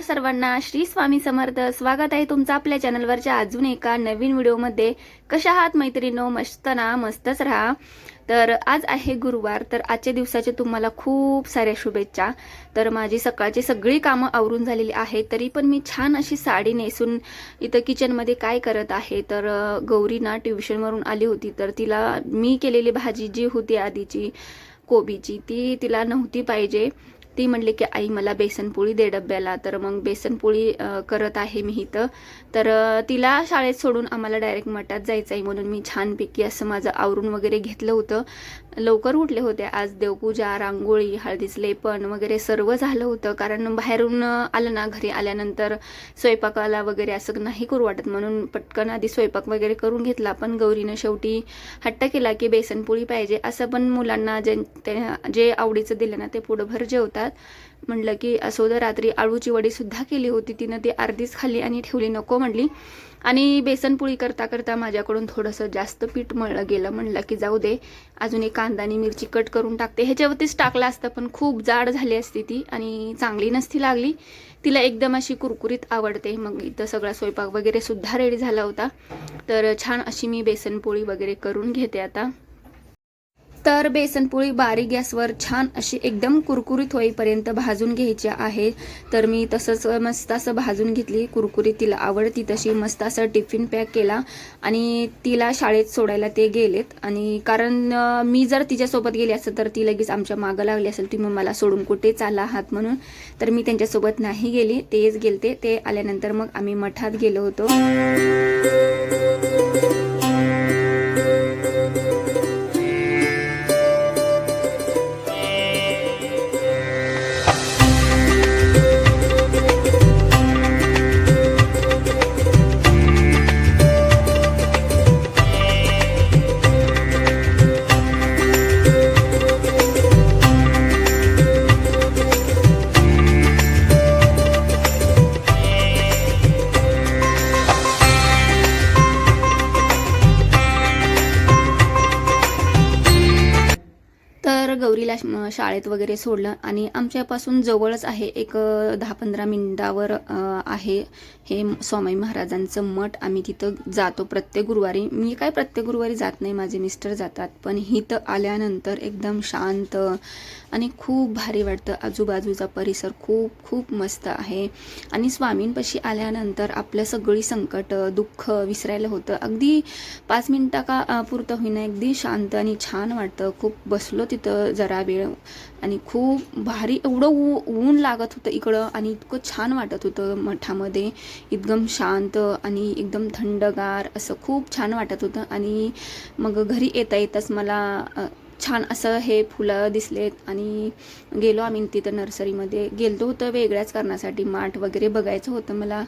नमस्कार सर्वांना. श्री स्वामी समर्थ. स्वागत आहे तुमचं आपल्या चॅनलवरच्या अजून एका नवीन व्हिडिओमध्ये. कशा आहात मैत्रिणो? मस्त ना? मस्तच राहा. तर आज आहे गुरुवार तर आजच्या दिवसाचे तुम्हाला खूप साऱ्या शुभेच्छा. तर माझी सकाळची सगळी कामं आवरून झालेली आहेत तरी पण मी छान अशी साडी नेसून इथं किचनमध्ये काय करत आहे? तर गौरी ना ट्युशनवरून आली होती तर तिला मी केलेली भाजी जी होती आधीची कोबीची ती तिला नव्हती पाहिजे. ती म्हणली की आई मला बेसनपोळी दे डब्याला. तर मग बेसनपोळी करत आहे मी इथं. तर तिला शाळेत सोडून आम्हाला डायरेक्ट मठात जायचं आहे म्हणून मी छानपैकी असं माझं आवरून वगैरे घेतलं होतं. लवकर उठले होते आज देवपूजा रांगोळी हळदीचं लेपन वगैरे सर्व झालं होतं. कारण बाहेरून आलं ना घरी आल्यानंतर स्वयंपाकाला वगैरे असं नाही करू वाटत. म्हणून पटकन आधी स्वयंपाक वगैरे करून घेतला. पण गौरीनं शेवटी हट्ट केला की बेसनपोळी पाहिजे. असं पण मुलांना जे ते- जे आवडीचं दिलं ना ते पुढंभर जेवतात. म्हणलं की असो रात्री आळूची वडीसुद्धा केली होती. तिनं ती अर्धीच खाल्ली आणि ठेवली नको म्हणली. आणि बेसनपोळी करता करता माझ्याकडून थोडंसं जास्त पीठ मळलं गेलं. म्हणलं की जाऊ दे अजून एक कांदा आणि मिरची कट करून टाकते. ह्याच्यावरतीच टाकलं असतं पण खूप जाड झाली असती ती आणि चांगली नसती लागली. तिला एकदम अशी कुरकुरीत आवडते. मग इथं सगळा स्वयंपाक वगैरे सुद्धा रेडी झाला होता. तर छान अशी मी बेसनपोळी वगैरे करून घेते आता. तर बेसनपोळी बारीक गॅसवर छान अशी एकदम कुरकुरीत होईपर्यंत भाजून घ्यायची आहे. तर मी तसंच मस्त असं भाजून घेतली. कुरकुरीत तिला आवडती तशी मस्त असं टिफिन पॅक केला आणि तिला शाळेत सोडायला ते गेलेत. आणि कारण मी जर तिच्यासोबत गेली असं तर ती लगेच आमच्या मागं लागली असेल. तुम्ही मला सोडून कुठे चाला आहात म्हणून. तर मी त्यांच्यासोबत नाही गेली. तेच गेलते. ते आल्यानंतर मग आम्ही मठात गेलो होतो. गौरीला शाळेत वगैरे सोडलं. आणि आमच्यापासून जवळच आहे. एक दहा पंधरा मिनिटावर आहे हे स्वामी महाराजांचं मठ. आम्ही तिथं जातो प्रत्येक गुरुवारी. मी काय प्रत्येक गुरुवारी जात नाही. माझे मिस्टर जातात. पण इथं आल्यानंतर एकदम शांत आणि खूप भारी वाटतं. आजूबाजूचा परिसर खूप खूप मस्त आहे. आणि स्वामींपाशी आल्यानंतर आपलं सगळी संकट दुःख विसरायला होतं. अगदी पाच मिनटं का पुरतं होईना. अगदी शांत आणि छान वाटतं. खूप बसलो तिथं जरा वेळ आणि खूप भारी एवढं ऊ ऊन लागत होतं इकडं आणि इतकं छान वाटत होतं मठामध्ये. एकदम शांत आणि एकदम थंडगार असं खूप छान वाटत होतं आणि मग घरी येता येताच मला छान असं हे फुलं दिसलेत आणि गेलो आम्ही तिथं नर्सरीमध्ये. गेलो होतं वेगळ्याच कारणासाठी माठ वगैरे बघायचं होतं मला.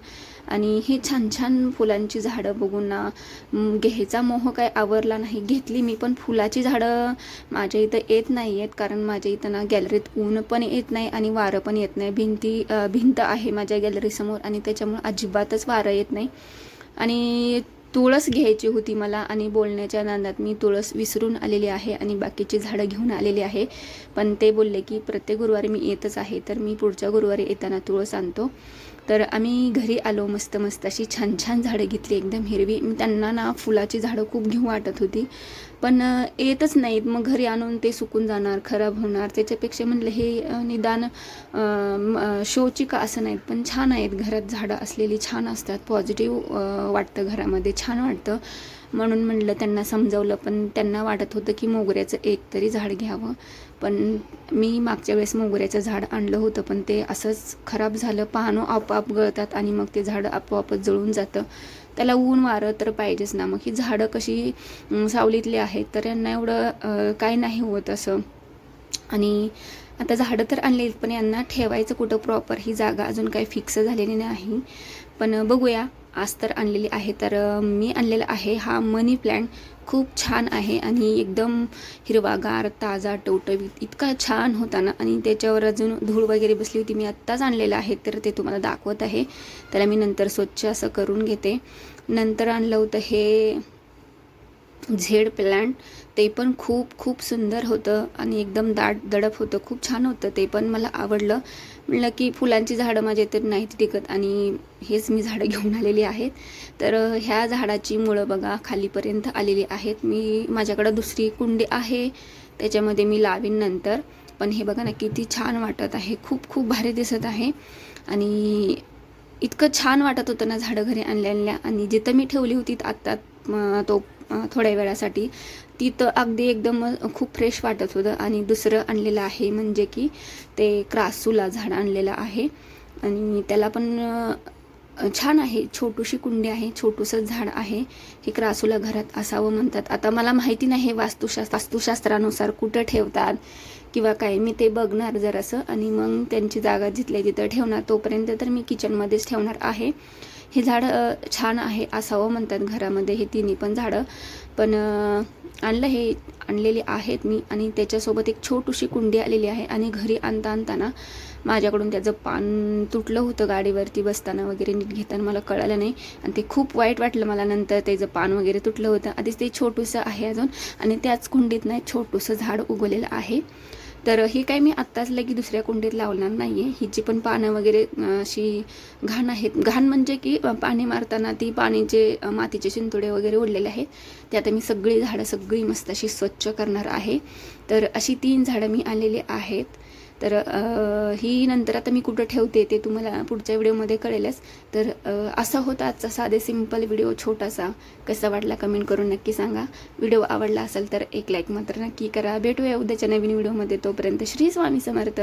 आणि हे छान छान फुलांची झाडं बघून ना घ्यायचा मोह काय आवरला नाही. घेतली मी पण फुलाची झाडं माझ्या इथं येत नाही आहेत कारण माझ्या इथं ना गॅलरीत ऊन पण येत नाही आणि वारं पण येत नाही. भिंती भिंत आहे माझ्या गॅलरीसमोर आणि त्याच्यामुळे अजिबातच वारं येत नाही. आणि तुळस घ्यायची होती मला आणि बोलण्याच्या नादात मी तुळस विसरून आलेली आहे आणि बाकीची झाडं घेऊन आलेली आहे. पण ते बोलले की प्रत्येक गुरुवारी मी येतच आहे. तर मी पुढच्या गुरुवारी येताना तुळस आणतो. तर आम्ही घरी आलो मस्त मस्त. अशी छान छान झाडं घेतली एकदम हिरवी. मी त्यांना ना फुलाची झाडं खूप घेऊ वाटत होती. पण येतच नाहीत. मग घरी आणून ते सुकून जाणार खराब होणार. त्याच्यापेक्षा म्हणलं हे निदान म, शोची का असं नाहीत? पण छान आहेत. घरात झाडं असलेली छान असतात. पॉझिटिव्ह वाटतं घरामध्ये. छान वाटतं. म्हणून म्हणलं त्यांना समजावलं पण त्यांना वाटत होतं की मोगऱ्याचं एक तरी झाड घ्यावं. पण मी मागच्या वेळेस मोगऱ्याचं झाड आणलं होतं पण ते असंच खराब झालं. पानं आपोआप गळतात आणि मग ते झाड आपोआपच जळून जातं. त्याला ऊन वारं तर पाहिजेच ना. मग ही झाडं कशी सावलीतली आहेत तर यांना एवढं काय नाही होत असं. आणि आता झाडं तर आणले पण यांना ठेवायचं कुठं प्रॉपर ही जागा अजून काही फिक्स झालेली नाही. पण बघूया. आज तर आणलेली आहे. तर मी आणलेला आहे. हा मनी प्लॅन्ट खूप छान आहे आणि एकदम हिरवागार ताजा टवटवीत इतका छान होता ना. आणि त्याच्यावर अजून धूळ वगैरे बसली होती. मी आत्ताच आणलेलं आहे. तर ते तुम्हाला दाखवत आहे. त्याला मी नंतर स्वच्छ असं करून घेते. नंतर आणलं होतं हे झेड प्लॅन्ट ते पण खूप खूप सुंदर होतं आणि एकदम दाट दडप होतं. खूप छान होतं. ते पण मला आवडलं. म्हणलं की फुलांची झाडं माझ्या तर नाहीत टिकत आणि हेच मी झाडं घेऊन आलेली आहेत. तर ह्या झाडाची मुळं बघा खालीपर्यंत आलेली आहेत. मी माझ्याकडं दुसरी कुंडी आहे. त्याच्यामध्ये मी लावीन नंतर. पण हे बघा ना किती छान वाटत आहे. खूप खूप भारी दिसत आहे. आणि इतकं छान वाटत होतं ना झाडं घरी आणल्या आणलेल्या आणि जिथं मी ठेवली होती आत्ता तो थोड्या वेळासाठी. तिथं अगदी एकदम खूप फ्रेश वाटत होतं. आणि दुसरं आणलेलं आहे म्हणजे की ते क्रासूला झाड आणलेलं आहे. आणि त्याला पण छान आहे. छोटूशी कुंडी आहे छोटूसं झाड आहे. हे क्रासूला घरात असावं म्हणतात. आता मला माहिती नाही हे वास्तुशास्त्र वास्तुशास्त्रानुसार कुठं ठेवतात किंवा काय. मी ते बघणार जरासं. आणि मग त्यांची जागा जिथल्या तिथं ठेवणार तोपर्यंत तर मी किचनमध्येच ठेवणार आहे. हे झाडं छान आहे असावं म्हणतात घरामध्ये हे तिन्ही पण झाडं. पण आणलं हे आणलेली आहेत मी आणि त्याच्यासोबत एक छोटीशी कुंडी आलेली आहे आणि घरी आणता आणताना माझ्याकडून त्याचं पान तुटलं होतं गाडीवरती बसताना वगैरे नीट घेताना मला कळालं नाही. आणि ते खूप वाईट वाटलं मला नंतर त्याचं पान वगैरे तुटलं होतं. आधीच ते छोटूसं आहे अजून आणि त्याच कुंडीत नाही छोटूसं झाड उगवलेलं आहे. तर ही काय मी आत्ताच लगी दुसऱ्या कुंडीत लावणार नाही आहे हिची पण पानं वगैरे अशी घाण आहेत. घाण म्हणजे की पाणी मारताना ती पाणीचे मातीचे शिंतुडे वगैरे ओढलेले आहेत. ते आता मी सगळी झाडं सगळी मस्त अशी स्वच्छ करणार आहे. तर अशी तीन झाडं मी आलेली आहेत. तर ही नंतर आता मी कुठं ठेवते ते तुम्हाला पुढच्या व्हिडिओमध्ये कळेलच. तर असा होता आजचा साधे सिंपल व्हिडिओ छोटासा. कसा वाटला कमेंट करून नक्की सांगा. व्हिडिओ आवडला असेल तर एक लाईक मात्र नक्की करा. भेटूया उद्याच्या नवीन व्हिडिओमध्ये. तोपर्यंत श्री स्वामी समर्थ.